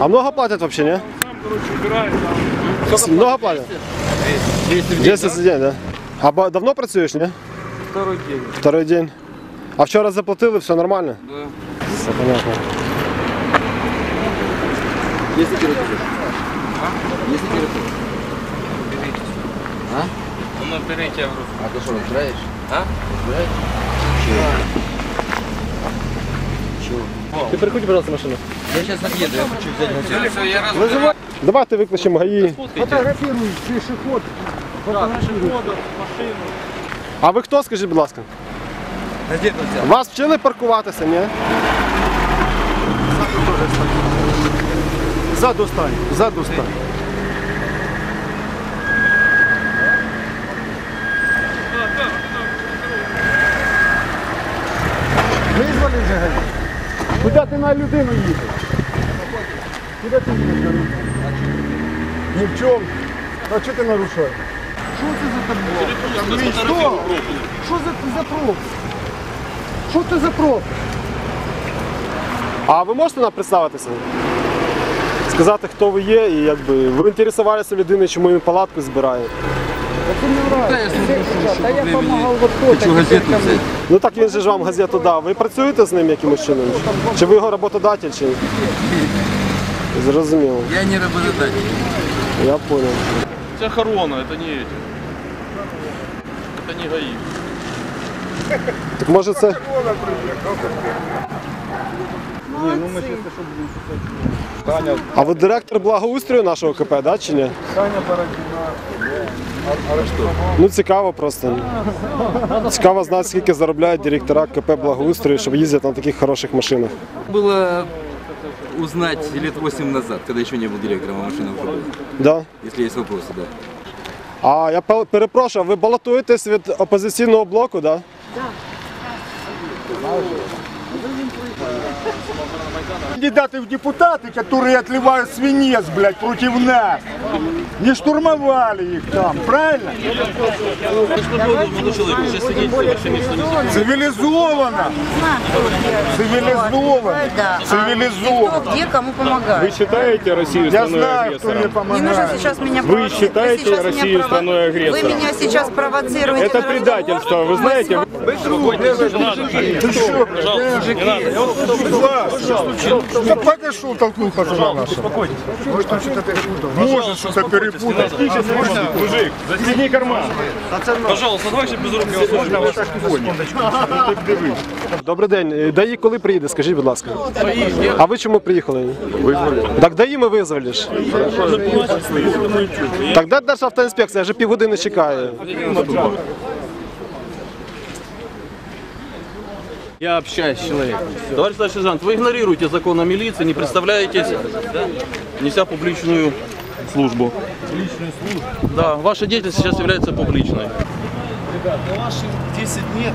А много платят вообще, не? Сколько Много платят? 200 в день, 10 за день, да? А давно працюєш, не? Второй день. Второй день. А вчора заплатили, все нормально? Да. Все понятно. Есть температура? Есть температура? А? Ну, я говорю. А ты что, разбираешь? А? Разбираешь? Чего? Чего? Ти приходь, пожалуйста, машину. Я сейчас отъеду, я хочу взять разбираю. Давайте викличемо ГАІ. Фотографируй пешеход. А ви хто, скажіть, будь ласка? Газету взял. Вас вчили паркуватися, ні? Ззаду стань. Ззаду стань. Куди ти на людину їдеш? Куди ти їдеш на людину? Ні в чому. А що ти нарушаєш? Що це за табло? Що? Що за, за пробки? Що це за пробки? А ви можете нам представитися? Сказати, хто ви є і якби ви інтересувалися людиною, чому він палатку збирає. Да, я смотрю, что Та я времени. допомагав в АТО. Хочу газету взять. Ну так він же ж вам газету дав. Ви працюєте з ним якимось чином? Чи ви його роботодатель, чи ні? Зрозуміло. Я не работодатель. Я понял. Это охрана, это не эти. Это не ГАИ. Так може це. А ви директор благоустрою нашого КП, да, чи ні? Саня Бородіна. Ну цікаво просто. Цікаво знати, скільки заробляють директора КП благоустрою, щоб їздити на таких хороших машинах. Было узнать лет 8 назад, когда еще не был директором, а машина уже была. Да? Если есть вопросы, да. А я пе- перепрошую, ви балотуєтесь від опозиційного блоку, да? Кандидаты в депутаты, которые отливают свинец, блядь, против нас. Не штурмовали их там, правильно? Цивилизованно. Цивилизованно. Цивилизованно. Кто где кому помогает. считаете Россию Я страной знаю, кто мне агрессором? Не нужно помогает. сейчас меня Вы считаете Россию страной агрессором? Вы меня сейчас провоцируете. Это предательство, вы Да подошел, толкнул пацана нашего. Может, он что-то перепутал. Может, что-то перепутал. Мужик, застегни карман. Пожалуйста, давайте без рук. Добрий день. Е, ДАІ коли приїде, скажіть, будь ласка. А ви чому приїхали? Так ДАІ ми визвали ж. Так де Державтоінспекція? Я вже півгодини чекаю. Я общаюсь с человеком. Товарищ старший сержант, вы игнорируете закон о милиции, не представляетесь, неся публичную службу. Публичную службу? Да, ваша деятельность сейчас является публичной. Ребят, на ваши 10 лет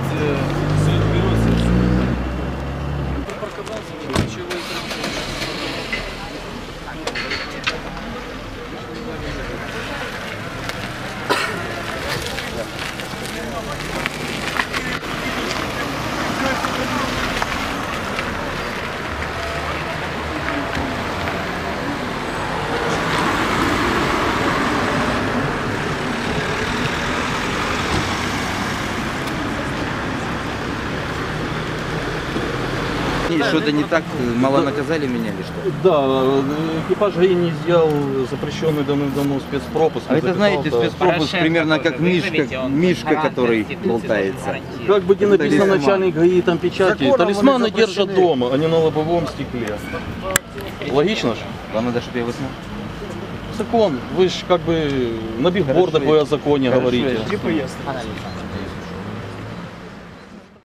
Что-то не так, мало наказали меня или что? Да, э, экипаж ГАИ не сделал запрещенный давным-давно спецпропуск. А это, знаете, спецпропуск примерно как мишка, мишка, который болтается. Как бы ни написано начальник ГАИ, там печати, талисманы держат дома, а не на лобовом стекле. Логично же? Вам надо, чтобы я выснул? Закон, вы же как бы на бигбордах вы о законе говорите. я-